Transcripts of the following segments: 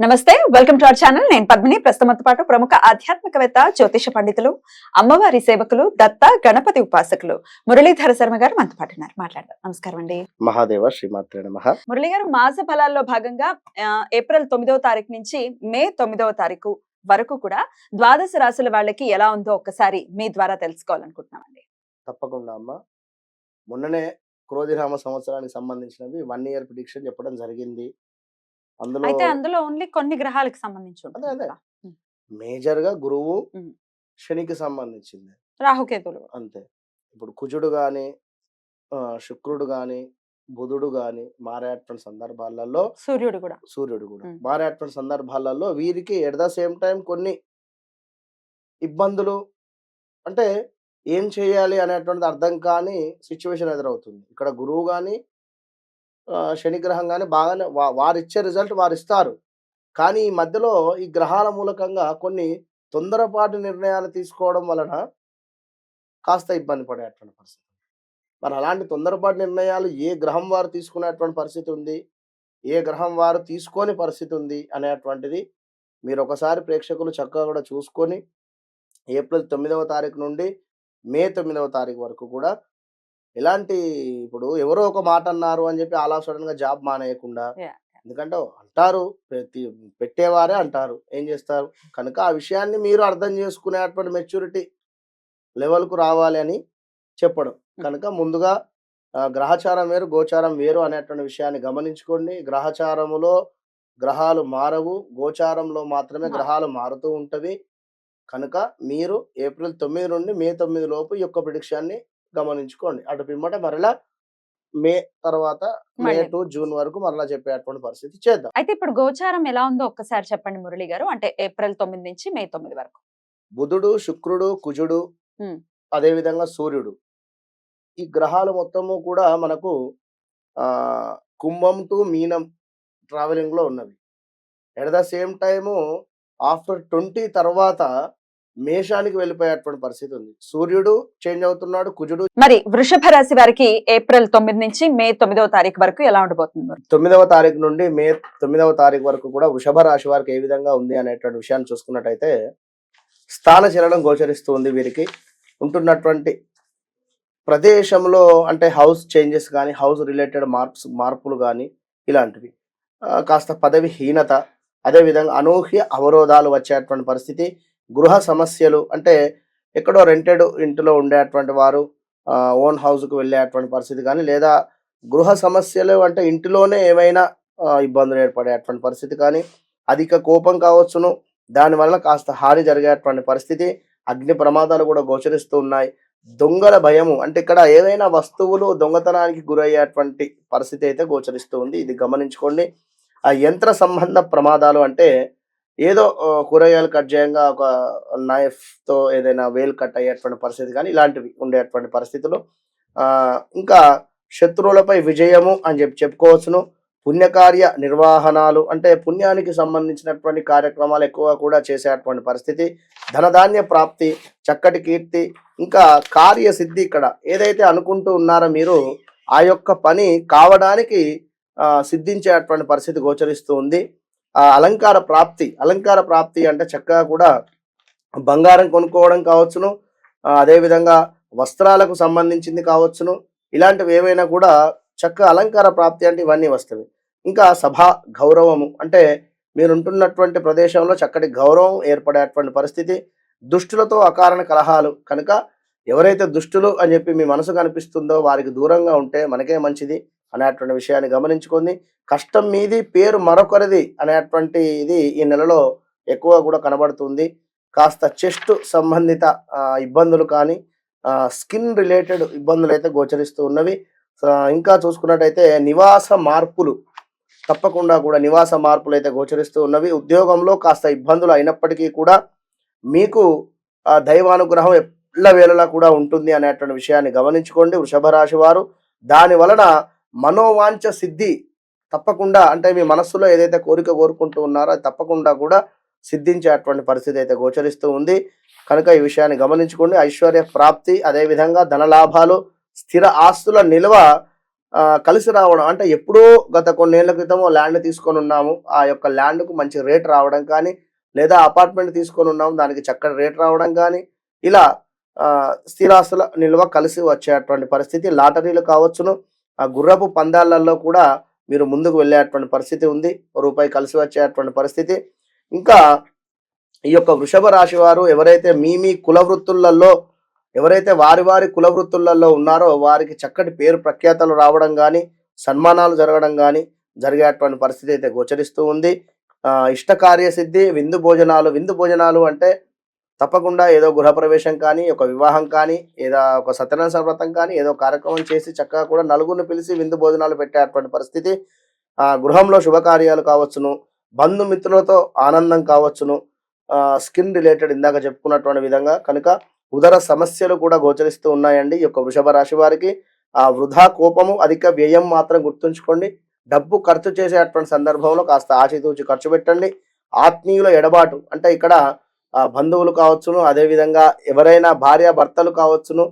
నమస్తే welcome to our channel. నేను పద్మిని. ప్రస్తుతంతో పాటు ప్రముఖ ఆధ్యాత్మికవేత్త జ్యోతిష పండితులు అమ్మవారి సేవకులు దత్త గణపతి ఉపాసకులు మురళీధర శర్మ గారు మనతో పాటు ఉన్నారు. మాట్లాడదాం. నమస్కారం అండి. మహాదేవ శ్రీమాత్రే నమ. మురళి గారు మాస ఫలాల్లో భాగంగా ఏప్రిల్ తొమ్మిదవ తారీఖు నుంచి మే తొమ్మిదవ తారీఖు వరకు కూడా ద్వాదశ రాశుల వాళ్ళకి ఎలా ఉందో ఒక్కసారి మీ ద్వారా తెలుసుకోవాలనుకుంటున్నామండి. తప్పకుండా అమ్మ. మొన్ననే క్రోధిరామ సంవత్సరానికి సంబంధించినవి వన్ ఇయర్ ప్రిడిక్షన్ చెప్పడం జరిగింది. అందులో అయితే అందులో ఓన్లీ కొన్ని గ్రహాలకు సంబంధించి అదే, అదే. మేజర్గా గురువు. శనికి సంబంధించింది. రాహుకేతులు అంతే. ఇప్పుడు కుజుడు గాని శుక్రుడు గాని బుధుడు గాని మారేటువంటి సందర్భాలలో సూర్యుడు కూడా. సూర్యుడు కూడా. మారేటువంటి సందర్భాలలో వీరికి ఎట్ ద సేమ్ టైం కొన్ని ఇబ్బందులు అంటే ఏం చేయాలి అనేటువంటిది అర్థం కాని సిచ్యువేషన్ ఎదురవుతుంది. ఇక్కడ గురువు కానీ శనిగ్రహం కానీ బాగానే వా- వారిచ్చే రిజల్ట్ వారు ఇస్తారు కానీ ఈ మధ్యలో ఈ గ్రహాల మూలకంగా కొన్ని తొందరపాటు నిర్ణయాలు తీసుకోవడం వలన కాస్త ఇబ్బంది పడేటువంటి పరిస్థితి మరి అలాంటి తొందరపాటు నిర్ణయాలు ఏ గ్రహం వారు తీసుకునేటువంటి పరిస్థితి ఉంది? ఏ గ్రహం వారు తీసుకోని పరిస్థితి ఉంది? అనేటువంటిది మీరు ఒకసారి ప్రేక్షకులు చక్కగా కూడా చూసుకొని ఏప్రిల్ తొమ్మిదవ తారీఖు నుండి మే తొమ్మిదవ తారీఖు వరకు కూడా ఎలాంటి ఇప్పుడు ఎవరో ఒక మాట అన్నారు అని చెప్పి అలా సడన్గా జాబ్ మానేయకుండా. ఎందుకంటే అంటారు పెట్టేవారే అంటారు. ఏం చేస్తారు? కనుక ఆ విషయాన్ని మీరు అర్థం చేసుకునేటువంటి మెచ్యూరిటీ లెవెల్కు రావాలి అని చెప్పడం. కనుక ముందుగా గ్రహచారం వేరు గోచారం వేరు అనేటువంటి విషయాన్ని గమనించుకోండి. గ్రహచారములో గ్రహాలు మారవు గోచారంలో మాత్రమే గ్రహాలు మారుతూ ఉంటవి. కనుక మీరు ఏప్రిల్ తొమ్మిది నుండి మే తొమ్మిది లోపు ఈ యొక్క ప్రిడిక్షన్ని గమనించుకోండి. అటు పిమ్మట మరలా మే తర్వాత మే. టు జూన్ వరకు మరలా చెప్పేటువంటి పరిస్థితి చేద్దాం. అయితే ఇప్పుడు గోచారం ఎలా ఉందో ఒక్కసారి చెప్పండి మురళి గారు. అంటే ఏప్రిల్ తొమ్మిది నుంచి మే తొమ్మిది వరకు. బుధుడు శుక్రుడు కుజుడు. అదే విధంగా సూర్యుడు. ఈ గ్రహాలు మొత్తము కూడా మనకు ఆ కుంభం టు మీనం ట్రావెలింగ్లో ఉన్నవి. At the same time after twenty తర్వాత మేషానికి వెళ్ళిపోయేటువంటి పరిస్థితి ఉంది. సూర్యుడు చేంజ్ అవుతున్నాడు కుజుడు మరి వృషభ రాశి వారికి ఏప్రిల్ తొమ్మిది నుంచి మే తొమ్మిదవ తారీఖు వరకు ఎలా ఉండబోతుంది? తొమ్మిదవ తారీఖు నుండి మే తొమ్మిదవ తారీఖు వరకు కూడా వృషభ రాశి వారికి ఏ విధంగా ఉంది అనేటువంటి విషయాన్ని చూసుకున్నట్టయితే స్థాన చలనం గోచరిస్తూ ఉంది వీరికి. ఉంటున్నటువంటి ప్రదేశంలో అంటే హౌస్ చేంజెస్ కానీ హౌస్ రిలేటెడ్ మార్ప్స్ మార్పులు కానీ ఇలాంటివి. కాస్త పదవి హీనత అదేవిధంగా అనూహ్య అవరోధాలు వచ్చేటువంటి పరిస్థితి. గృహ సమస్యలు అంటే ఎక్కడో రెంటెడ్ ఇంటిలో ఉండేటువంటి వారు ఓన్ హౌస్కు వెళ్ళేటువంటి పరిస్థితి కానీ లేదా గృహ సమస్యలు అంటే ఇంటిలోనే ఏమైనా ఇబ్బందులు ఏర్పడేటువంటి పరిస్థితి కానీ అధిక కోపం కావచ్చును. దానివల్ల కాస్త హాని జరిగేటువంటి పరిస్థితి అగ్ని ప్రమాదాలు కూడా గోచరిస్తూ ఉన్నాయి. దొంగల భయము అంటే ఇక్కడ ఏదైనా వస్తువులు దొంగతనానికి గురయ్యేటువంటి పరిస్థితి అయితే గోచరిస్తూ ఉంది. ఇది గమనించుకోండి. ఆ యంత్ర సంబంధ ప్రమాదాలు అంటే ఏదో కూరగాయలు కట్ చేయంగా ఒక నైఫ్తో ఏదైనా వేలు కట్ అయ్యేటువంటి పరిస్థితి కానీ ఇలాంటివి ఉండేటువంటి పరిస్థితులు. ఇంకా శత్రువులపై విజయము అని చెప్పి చెప్పుకోవచ్చును. పుణ్యకార్య నిర్వహణాలు అంటే పుణ్యానికి సంబంధించినటువంటి కార్యక్రమాలు ఎక్కువ కూడా చేసేటువంటి పరిస్థితి. ధనధాన్య ప్రాప్తి చక్కటి కీర్తి ఇంకా కార్యసిద్ధి ఇక్కడ. ఏదైతే అనుకుంటూ ఉన్నారో మీరు ఆ యొక్క పని కావడానికి సిద్ధించేటువంటి పరిస్థితి గోచరిస్తూ ఉంది. ఆ అలంకార ప్రాప్తి అలంకార ప్రాప్తి అంటే చక్కగా కూడా బంగారం కొనుక్కోవడం కావచ్చును అదేవిధంగా వస్త్రాలకు సంబంధించింది కావచ్చును ఇలాంటివి ఏవైనా కూడా చక్క అలంకార ప్రాప్తి అంటే ఇవన్నీ వస్తవి ఇంకా సభా గౌరవము అంటే మీరు ఉంటున్నటువంటి ప్రదేశంలో చక్కటి గౌరవం ఏర్పడేటువంటి పరిస్థితి దుష్టులతో అకారణ కలహాలు కనుక ఎవరైతే దుష్టులు అని చెప్పి మీ మనసు కనిపిస్తుందో వారికి దూరంగా ఉంటే మనకే మంచిది. అనేటువంటి విషయాన్ని గమనించుకొని కష్టం మీది పేరు మరొకరిది అనేటువంటి ఇది ఈ నెలలో ఎక్కువ కూడా కనబడుతుంది. కాస్త చెస్ట్ సంబంధిత ఇబ్బందులు కానీ స్కిన్ రిలేటెడ్ ఇబ్బందులు అయితే గోచరిస్తూ ఉన్నవి. ఇంకా చూసుకున్నట్టయితే నివాస మార్పులు తప్పకుండా కూడా నివాస మార్పులు అయితే గోచరిస్తూ ఉన్నవి. ఉద్యోగంలో కాస్త ఇబ్బందులు అయినప్పటికీ కూడా మీకు దైవానుగ్రహం ఎల్ల వేళలా కూడా ఉంటుంది అనేటువంటి విషయాన్ని గమనించుకోండి వృషభ రాశి వారు. దాని వలన మనోవాంఛ సిద్ధి తప్పకుండా అంటే మీ మనస్సులో ఏదైతే కోరిక కోరుకుంటూ ఉన్నారో అది తప్పకుండా కూడా సిద్ధించేటువంటి పరిస్థితి అయితే గోచరిస్తూ ఉంది. కనుక ఈ విషయాన్ని గమనించుకోండి. ఐశ్వర్య ప్రాప్తి అదేవిధంగా ధన లాభాలు స్థిర ఆస్తుల నిల్వ కలిసి రావడం అంటే ఎప్పుడో గత కొన్నేళ్ళ క్రితమో ల్యాండ్ తీసుకొని ఉన్నాము. ఆ యొక్క ల్యాండ్కు మంచి రేట్ రావడం కానీ లేదా అపార్ట్మెంట్ తీసుకొని ఉన్నాము. దానికి చక్కటి రేట్ రావడం కానీ ఇలా స్థిరాస్తుల నిల్వ కలిసి వచ్చేటువంటి పరిస్థితి. లాటరీలు కావచ్చును. ఆ గుర్రపు పందాలలో కూడా మీరు ముందుకు వెళ్ళేటువంటి పరిస్థితి ఉంది. రూపాయి కలిసి వచ్చేటువంటి పరిస్థితి. ఇంకా ఈ యొక్క వృషభ రాశి వారు ఎవరైతే మీ మీ కుల వృత్తులలో ఎవరైతే వారి వారి కుల వృత్తులలో ఉన్నారో వారికి చక్కటి పేరు ప్రఖ్యాతలు రావడం కానీ సన్మానాలు జరగడం కానీ జరిగేటువంటి పరిస్థితి అయితే గోచరిస్తూ ఉంది. ఇష్ట ఇష్టకార్య సిద్ధి విందు భోజనాలు విందు భోజనాలు అంటే తప్పకుండా ఏదో గృహప్రవేశం కానీ ఒక వివాహం కానీ ఏదో ఒక సత్యనారాయణ వ్రతం కానీ ఏదో కార్యక్రమం చేసి చక్కగా కూడా నలుగురిని పిలిచి విందు భోజనాలు పెట్టేటువంటి పరిస్థితి. ఆ గృహంలో శుభకార్యాలు కావచ్చును బంధుమిత్రులతో ఆనందం కావచ్చును స్కిన్ రిలేటెడ్ ఇందాక చెప్పుకున్నటువంటి విధంగా. కనుక ఉదర సమస్యలు కూడా గోచరిస్తూ ఉన్నాయండి ఈ యొక్క వృషభ రాశి వారికి. ఆ వృధా కోపము అధిక వ్యయం మాత్రం గుర్తుంచుకోండి. డబ్బు ఖర్చు చేసేటువంటి సందర్భంలో కాస్త ఆచితూచి ఖర్చు పెట్టండి. ఆత్మీయుల ఎడబాటు అంటే ఇక్కడ బంధువులు కావచ్చును అదేవిధంగా ఎవరైనా భార్య భర్తలు కావచ్చును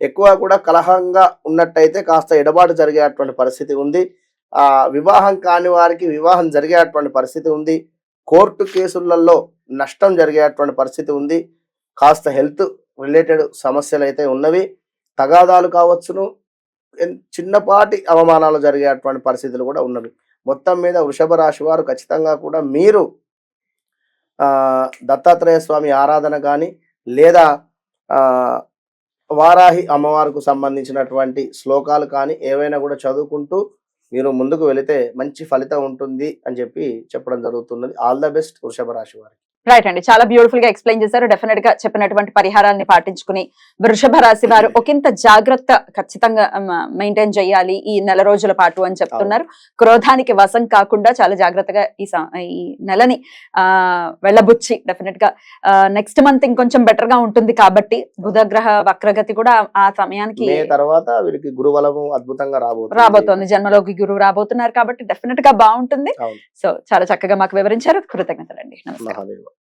ఎక్కువ కూడా కలహంగా ఉన్నట్టయితే కాస్త ఎడబాటు జరిగేటువంటి పరిస్థితి ఉంది. ఆ వివాహం కాని వారికి వివాహం జరిగేటువంటి పరిస్థితి ఉంది. కోర్టు కేసులలో నష్టం జరిగేటువంటి పరిస్థితి ఉంది. కాస్త హెల్త్ రిలేటెడ్ సమస్యలు అయితే ఉన్నవి. తగాదాలు కావచ్చును. చిన్నపాటి అవమానాలు జరిగేటువంటి పరిస్థితులు కూడా ఉన్నవి. మొత్తం మీద వృషభ రాశి వారు ఖచ్చితంగా కూడా మీరు దత్తాత్రేయ స్వామి ఆరాధన కానీ లేదా వారాహి అమ్మవారికి సంబంధించినటువంటి శ్లోకాలు కానీ ఏవైనా కూడా చదువుకుంటూ మీరు ముందుకు వెళితే మంచి ఫలితం ఉంటుంది అని చెప్పి చెప్పడం జరుగుతున్నది. ఆల్ ద బెస్ట్ వృషభ రాశి వారికి. రైట్ అండి. చాలా బ్యూటిఫుల్గా ఎక్స్ప్లెయిన్ చేశారు. డెఫినెట్గా చెప్పినటువంటి పరిహారాన్ని పాటించుకుని వృషభ రాశి వారు ఒకంత జాగ్రత్త ఖచ్చితంగా మెయింటైన్ చేయాలి ఈ నెల రోజుల పాటు అని చెప్తున్నారు. క్రోధానికి వశం కాకుండా చాలా జాగ్రత్తగా ఈ ఈ నెలని ఆ వెళ్ళబుచ్చి డెఫినెట్గా నెక్స్ట్ మంత్ ఇంకొంచెం బెటర్గా ఉంటుంది కాబట్టి బుధగ్రహ వక్రగతి కూడా ఆ సమయానికి తర్వాత వీరికి గురుబలము అద్భుతంగా రాబోతుంది. రాబోతోంది. జన్మలోకి గురువు రాబోతున్నారు కాబట్టి డెఫినెట్గా బాగుంటుంది. సో చాలా చక్కగా మాకు వివరించారు. కృతజ్ఞతలండి. నమస్కారం. మహాదేవ.